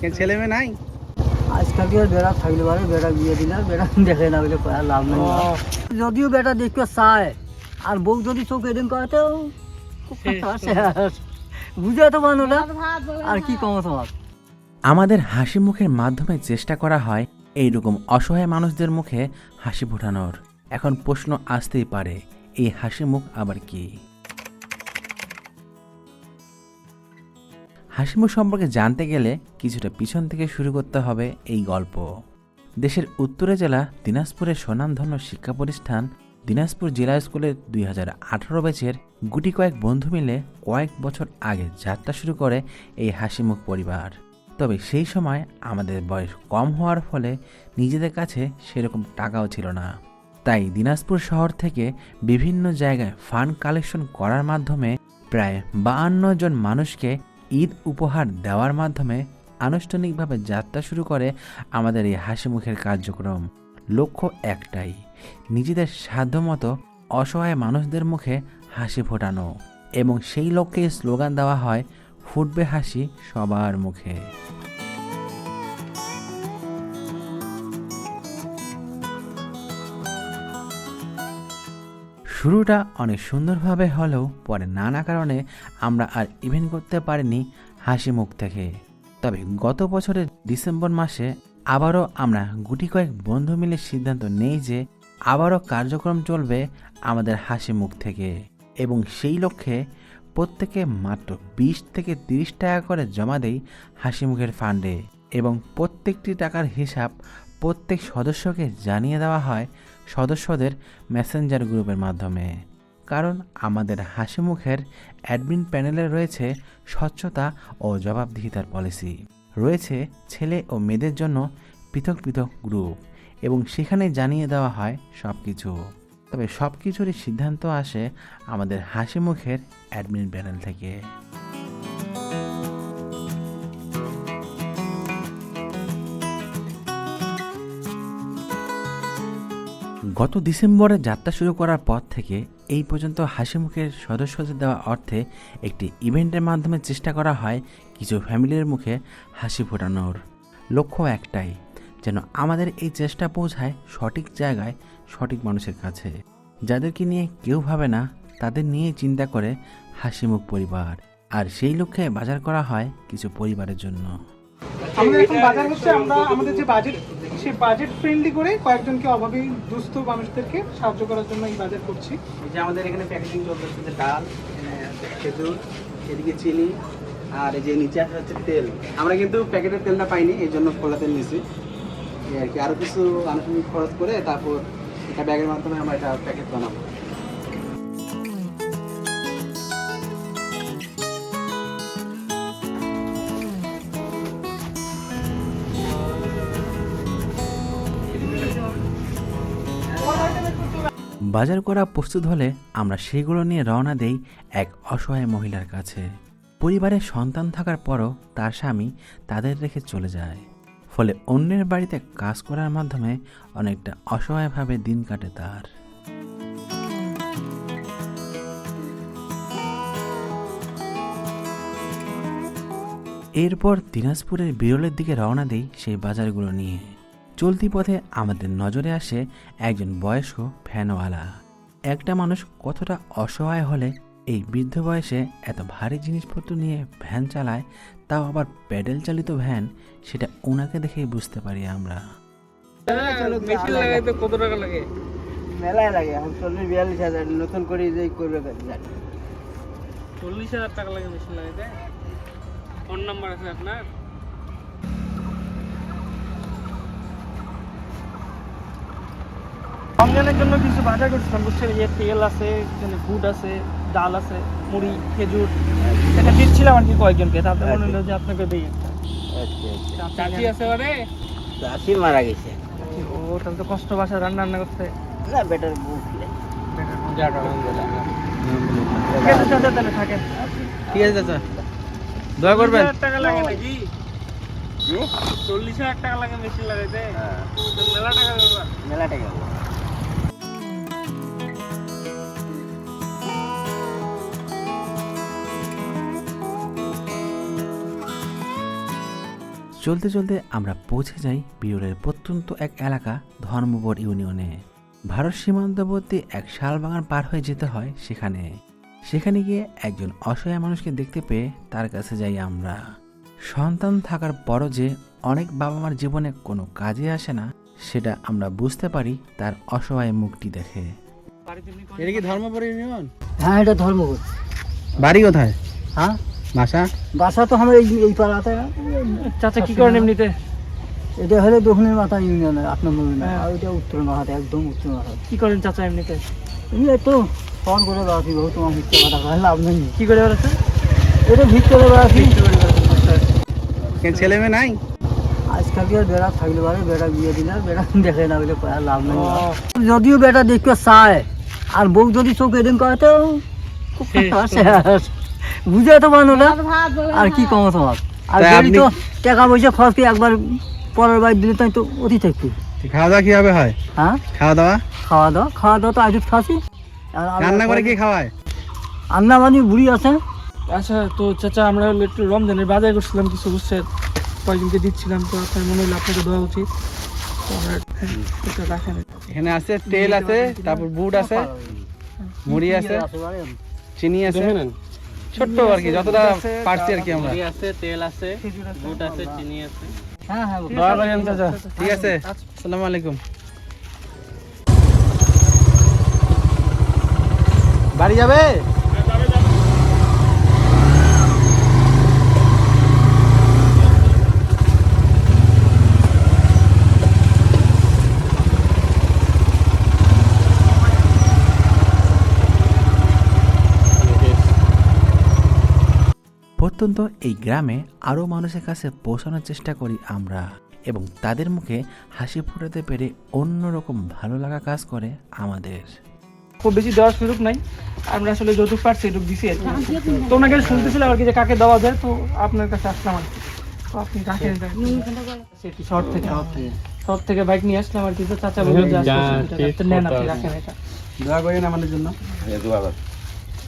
কেন ছেলে মেয়ে নাই? আজকালকে বেড়া থাকলে পারে বেড়া বিয়ে দিলে আর বেড়া দেখে না বলে কয়া লাভ নেই। যদিও বেটা দেখতে চায় আর বউ যদি চোখ এদিন করে তো বুঝে তো মানুষ আর কি কম তোমার? আমাদের হাসি মুখের মাধ্যমে চেষ্টা করা হয় এইরকম অসহায় মানুষদের মুখে হাসি ফোটানোর। এখন প্রশ্ন আসতেই পারে এই হাসি মুখ আবার কি? হাসি মুখ সম্পর্কে জানতে গেলে কিছুটা পিছন থেকে শুরু করতে হবে এই গল্প। দেশের উত্তরে জেলা দিনাজপুরের স্বনামধন্য শিক্ষা প্রতিষ্ঠান দিনাজপুর জেলা স্কুলের দুই হাজার আঠারো ব্যাচের গুটি কয়েক বন্ধু মিলে কয়েক বছর আগে যাত্রা শুরু করে এই হাসিমুখ পরিবার। তবে সেই সময় আমাদের বয়স কম হওয়ার ফলে নিজেদের কাছে সেরকম টাকাও ছিল না। তাই দিনাজপুর শহর থেকে বিভিন্ন জায়গায় ফান্ড কালেকশন করার মাধ্যমে প্রায় বাহান্ন জন মানুষকে ঈদ উপহার দেওয়ার মাধ্যমে আনুষ্ঠানিকভাবে যাত্রা শুরু করে আমাদের এই হাসি মুখের কার্যক্রম। লক্ষ্য একটাই, নিজেদের সাধ্যমতো অসহায় মানুষদের মুখে হাসি ফোটানো এবং সেই লক্ষ্যে স্লোগান দেওয়া হয়, ফুটবে হাসি সবার মুখে। শুরুটা অনেক সুন্দরভাবে হলেও পরে নানা কারণে আমরা আর ইভেন্ট করতে পারিনি হাসি মুখ থেকে। তবে গত বছরের ডিসেম্বর মাসে আবারও আমরা গুটি কয়েক বন্ধু মিলে সিদ্ধান্ত নেই যে আবারও কার্যক্রম চলবে আমাদের হাসি মুখ থেকে। এবং সেই লক্ষ্যে প্রত্যেকে মাত্র বিশ থেকে তিরিশ টাকা করে জমা দেই হাসি মুখের ফান্ডে। এবং প্রত্যেকটি টাকার হিসাব প্রত্যেক সদস্যকে জানিয়ে দেওয়া হয় সদস্যদের মেসেঞ্জার গ্রুপের মাধ্যমে। কারণ আমাদের হাসি মুখের অ্যাডমিন প্যানেলে রয়েছে স্বচ্ছতা ও জবাবদিহিতার পলিসি রয়েছে ছেলে ও মেয়েদের জন্য পৃথক পৃথক গ্রুপ এবং সেখানে জানিয়ে দেওয়া হয় সব কিছু তবে সব কিছুরই সিদ্ধান্ত আসে আমাদের হাসি মুখের অ্যাডমিন প্যানেল থেকে। গত ডিসেম্বরে যাত্রা শুরু করার পর থেকে এই পর্যন্ত হাসিমুখের সদস্যদের দেওয়া অর্থে একটি ইভেন্টের মাধ্যমে চেষ্টা করা হয় কিছু ফ্যামিলির মুখে হাসি ফোটানোর। লক্ষ্য একটাই, যেন আমাদের এই চেষ্টা পৌঁছায় সঠিক জায়গায় সঠিক মানুষের কাছে। যাদেরকে নিয়ে কেউ ভাবে না, তাদের নিয়ে চিন্তা করে হাসিমুখ পরিবার। আর সেই লক্ষ্যে বাজার করা হয় কিছু পরিবারের জন্য। আমাদের এখন বাজার হচ্ছে, আমরা আমাদের যে বাজেট সেই বাজেট ফ্রেন্ডলি করে কয়েকজনকে অভাবী, দুস্থ মানুষদেরকে সাহায্য করার জন্য এই বাজেট করছি। এই যে আমাদের এখানে প্যাকেজিং চলতেছে, যে ডাল আছে খেজুর, এদিকে চিনি, আর এই যে নিচে আসা হচ্ছে তেল। আমরা কিন্তু প্যাকেটের তেলটা পাইনি, এই জন্য খোলা তেল নিয়েছি আর কি আরও কিছু আনুষঙ্গিক খরচ করে তারপর এটা ব্যাগের মাধ্যমে আমরা এটা প্যাকেট বানাবো। বাজার করা প্রস্তুত হলে আমরা সেগুলো নিয়ে রওনা দেই এক অসহায় মহিলার কাছে। পরিবারের সন্তান থাকার পরও তার স্বামী তাদের রেখে চলে যায়। ফলে অন্যের বাড়িতে কাজ করার মাধ্যমে অনেকটা অসহায়ভাবে দিন কাটে তার। এরপর দিনাজপুরের বিরলের দিকে রওনা দেই সেই বাজারগুলো নিয়ে। চলতি পথে আমাদের নজরে আসে একজন বয়স্ক ভ্যানওয়ালা একটা মানুষ কতটা অসহায় হলে এই বৃদ্ধ বয়সে এত ভারী জিনিসপত্র নিয়ে ভ্যান চালায়, তাও আবার প্যাডেল চালিত ভ্যান, সেটা ওনাকে দেখেই বুঝতে পারি আমরা। চল্লিশ বিয়াল্লিশ হাজার নতুন করে যে করবে চল্লিশ হাজার টাকা লাগে মেশিন লাগাইতে। ফোন নাম্বার আছে আপনার? রমজানের জন্য কিছু বাজার করছিলাম বুঝছেন? যে তেল আছে এখানে গুড় আছে ডাল আছে মুড়ি খেজুর। এটা দিচ্ছিলাম আর কি কয়েকজনকে তাতে মনে হলো যে আপনাকে দিই একটা। চাচি আছে বারে চাষি মারা গেছে। ও তাহলে তো কষ্ট বাসা রান্না রান্না করতে। না বেটার বুঝলে ঠিক আছে চাচা তাহলে থাকেন। ঠিক আছে চাচা। দোয়া করবেন। হাজার টাকা লাগে নাকি? চল্লিশ হাজার টাকা লাগে মেশিন লাগাইতে। তো মেলা টাকা মেলা টাকা চলতে চলতে আমরা পৌঁছে যাই বিরলের প্রত্যন্ত এক এলাকা ধর্মপুর ইউনিয়নে। ভারত সীমান্তবর্তী এক শালবাগান পার হয়ে যেতে হয় সেখানে। সেখানে গিয়ে একজন অসহায় মানুষকে দেখতে পেয়ে তার কাছে যাই আমরা। সন্তান থাকার পরও যে অনেক বাবা মার জীবনে কোনো কাজে আসে না সেটা আমরা বুঝতে পারি তার অসহায় মুখটি দেখে। এটা কি ধর্মপুর ইউনিয়ন? হ্যাঁ এটা ধর্মপুর বাড়ি কোথায়? হ্যাঁ? বাসা? বাসা তো আমার এই এই পাড়াতে। চাচা কি করেন এমনিতে? এটা হলো দক্ষিণের মাথা ইউনিয়নের আট নম্বর ইউনিয়ন। হ্যাঁ। আর ওইটা উত্তর মাথাতে একদম উত্তর মাথাতে। কি করেন চাচা এমনিতে? তুমি একটু ফোন করে বেড়াচ্ছি বহু তোমার মিথ্যে কথা কয় লাভ নেই। কি করে বেড়াচ্ছেন? এটা ভিক করে বেড়াচ্ছি। কেন ছেলে মেয়ে নাই? আজকালকে বেড়া থাকলে পারে? বেড়া বিয়ে দিলে আর বেড়া দেখে না বলে কয় লাভ নেই। যদিও বেটা দেখতে চায় আর বউ যদি চোখ এদিন করে তো খুব। বুঝে তো পারো না আর কি কম তোমার আর তাই তো টাকা পয়সা খরচ করে একবার পরের বার দিলে তাই তো অতি থাকবি। খাওয়া দাওয়া কীভাবে হয়? হ্যাঁ? খাওয়া দাওয়া? খাওয়া দাওয়া? খাওয়া দাওয়া তো আজ খাসি রান্না করে কি খাওয়ায়? রান্না বানি বুড়ি আছে। আচ্ছা তো চাচা আমরা একটু রমজানের বাজার করছিলাম কিছু বুঝছেন কয়েকজনকে দিচ্ছিলাম তো আপনার মনে হলো আপনাকে দেওয়া উচিত। হ্যাঁ, এখানে আছে তেল আছে তারপর বুট আছে মুড়ি আছে চিনি আছে। ছোট্ট আর কি যতটা পারছি আর কি আমরা। হ্যাঁ হ্যাঁ আছে করেন চাচা ঠিক আছে। আসসালামু আলাইকুম। বাড়ি যাবে? প্রত্যন্ত এই গ্রামে আরও মানুষের কাছে পৌঁছানোর চেষ্টা করি আমরা এবং তাদের মুখে হাসি ফোটাতে পেরে অন্যরকম ভালো লাগা কাজ করে আমাদের। খুব বেশি দেওয়ার সুযোগ নাই। আমরা আসলে যৌতুক পারছি এটুক দিছি তো ওনাকে শুনতেছিলাম আর কি যে কাকে দেওয়া যায় তো আপনার কাছে আসলাম আর কি। তো আপনি রাখেন সেটি শহর থেকে? শহর থেকে বাইক নিয়ে আসলাম আর কি। তো চাচা বলল যে। তো নেন আপনি রাখেন এটা। দোয়া করেন আমাদের জন্য।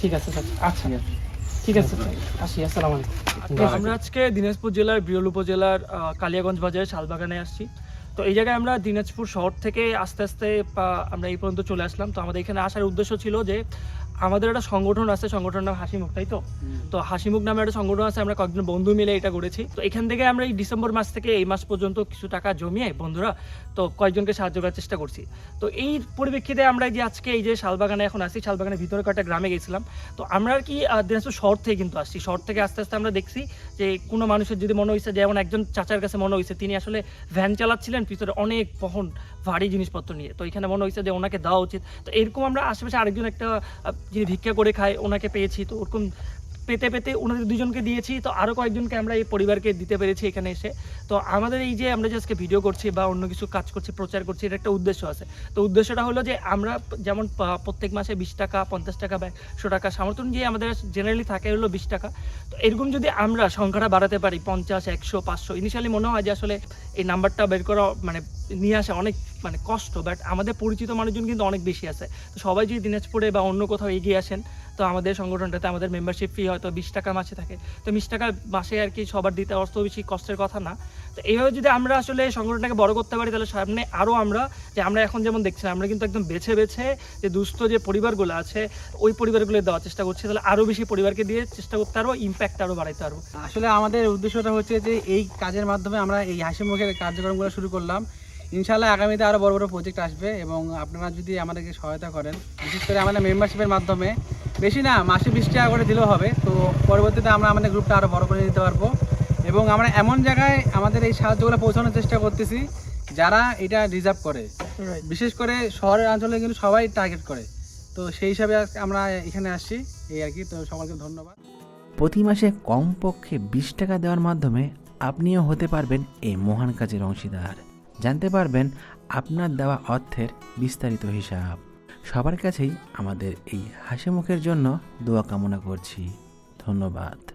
ঠিক আছে স্যার আচ্ছা। ঠিক আছে আসি, আসসালামু আলাইকুম। আমরা আজকে দিনাজপুর জেলার বিরল উপজেলার কালিয়াগঞ্জ বাজারে শালবাগানে আসছি। তো এই জায়গায় আমরা দিনাজপুর শহর থেকে আস্তে আস্তে আমরা এই পর্যন্ত চলে আসলাম। তো আমাদের এখানে আসার উদ্দেশ্য ছিল যে আমাদের একটা সংগঠন আছে সংগঠনের নাম হাসিমুখ তাই তো? তো হাসিমুখ নামে একটা সংগঠন আছে আমরা কয়েকজন বন্ধু মিলে এটা করেছি। তো এখান থেকে আমরা এই ডিসেম্বর মাস থেকে এই মাস পর্যন্ত কিছু টাকা জমিয়ে বন্ধুরা তো কয়েকজনকে সাহায্য করার চেষ্টা করছি। তো এই পরিপ্রেক্ষিতে আমরা যে আজকে এই যে শালবাগানে এখন আসি শালবাগানের ভিতরে কয়েকটা গ্রামে গেছিলাম। তো আমরা আর কি দিনাজপুর শহর থেকে কিন্তু আসছি। শহর থেকে আস্তে আস্তে আমরা দেখছি যে কোনো মানুষের যদি মনে হয়েছে যেমন একজন চাচার কাছে মনে হয়েছে তিনি আসলে ভ্যান চালাচ্ছিলেন ভিতরে অনেক বহন ভারী জিনিসপত্র নিয়ে। তো এখানে মনে হয়েছে যে ওনাকে দেওয়া উচিত। তো এরকম আমরা আশেপাশে আরেকজন একটা যিনি ভিক্ষা করে খায়, ওনাকে পেয়েছি। তো ওরকম পেতে পেতে ওনাদের দুজনকে দিয়েছি, তো আরও কয়েকজনকে আমরা এই পরিবারকে দিতে পেরেছি এখানে এসে। তো আমাদের এই যে আমরা যে আজকে ভিডিও করছি বা অন্য কিছু কাজ করছি, প্রচার করছি এটা একটা উদ্দেশ্য আছে। তো উদ্দেশ্যটা হলো যে আমরা যেমন প্রত্যেক মাসে বিশ টাকা, পঞ্চাশ টাকা বা একশো টাকা সামর্থ্য অনুযায়ী আমাদের জেনারেলি থাকে হলো বিশ টাকা। তো এরকম যদি আমরা সংখ্যাটা বাড়াতে পারি, পঞ্চাশ, একশো, পাঁচশো ইনিশিয়ালি মনে হয় যে আসলে এই নাম্বারটা বের করা মানে নিয়ে আসা অনেক মানে কষ্ট বাট আমাদের পরিচিত মানুষজন কিন্তু অনেক বেশি আছে। তো সবাই যদি দিনাজপুরে বা অন্য কোথাও এগিয়ে আসেন, তো আমাদের সংগঠনটাতে আমাদের মেম্বারশিপ ফি হয়তো বিশ টাকা মাসে থাকে। তো বিশ টাকা মাসে আর কি সবার দিতে অর্থ বেশি, কষ্টের কথা না। তো এইভাবে যদি আমরা আসলে সংগঠনটাকে বড় করতে পারি, তাহলে সামনে আরও আমরা যে আমরা এখন যেমন দেখছি, আমরা কিন্তু একদম বেছে বেছে যে দুস্থ যে পরিবারগুলো আছে, ওই পরিবারগুলো দেওয়ার চেষ্টা করছি। তাহলে আরও বেশি পরিবারকে দিয়ে চেষ্টা করতে পারব ইম্প্যাক্ট আরও বাড়াইতে পারব আসলে আমাদের উদ্দেশ্যটা হচ্ছে যে এই কাজের মাধ্যমে আমরা এই হাসি মুখের কার্যক্রমগুলো শুরু করলাম। ইনশাল্লাহ আগামীতে আরও বড় বড় প্রজেক্ট আসবে এবং আপনারা যদি আমাদেরকে সহায়তা করেন বিশেষ করে আমাদের মেম্বারশিপের মাধ্যমে বেশি না মাসে বিশ টাকা করে দিলেও হবে। তো পরবর্তীতে আমরা আমাদের গ্রুপটা আরও বড় করে দিতে পারব। এবং আমরা এমন জায়গায় আমাদের এই সাহায্যগুলো পৌঁছানোর চেষ্টা করতেছি যারা এটা রিজার্ভ করে। বিশেষ করে শহরের অঞ্চলে কিন্তু সবাই টার্গেট করে। তো সেই হিসাবে আমরা এখানে আসছি। এই আর কি তো সকলকে ধন্যবাদ। প্রতি মাসে কমপক্ষে বিশ টাকা দেওয়ার মাধ্যমে আপনিও হতে পারবেন এই মহান কাজের অংশীদার। জানতে পারবেন আপনার দেওয়া অর্থের বিস্তারিত হিসাব। সবার কাছেই আমাদের এই হাসি মুখের জন্য দোয়া কামনা করছি। ধন্যবাদ।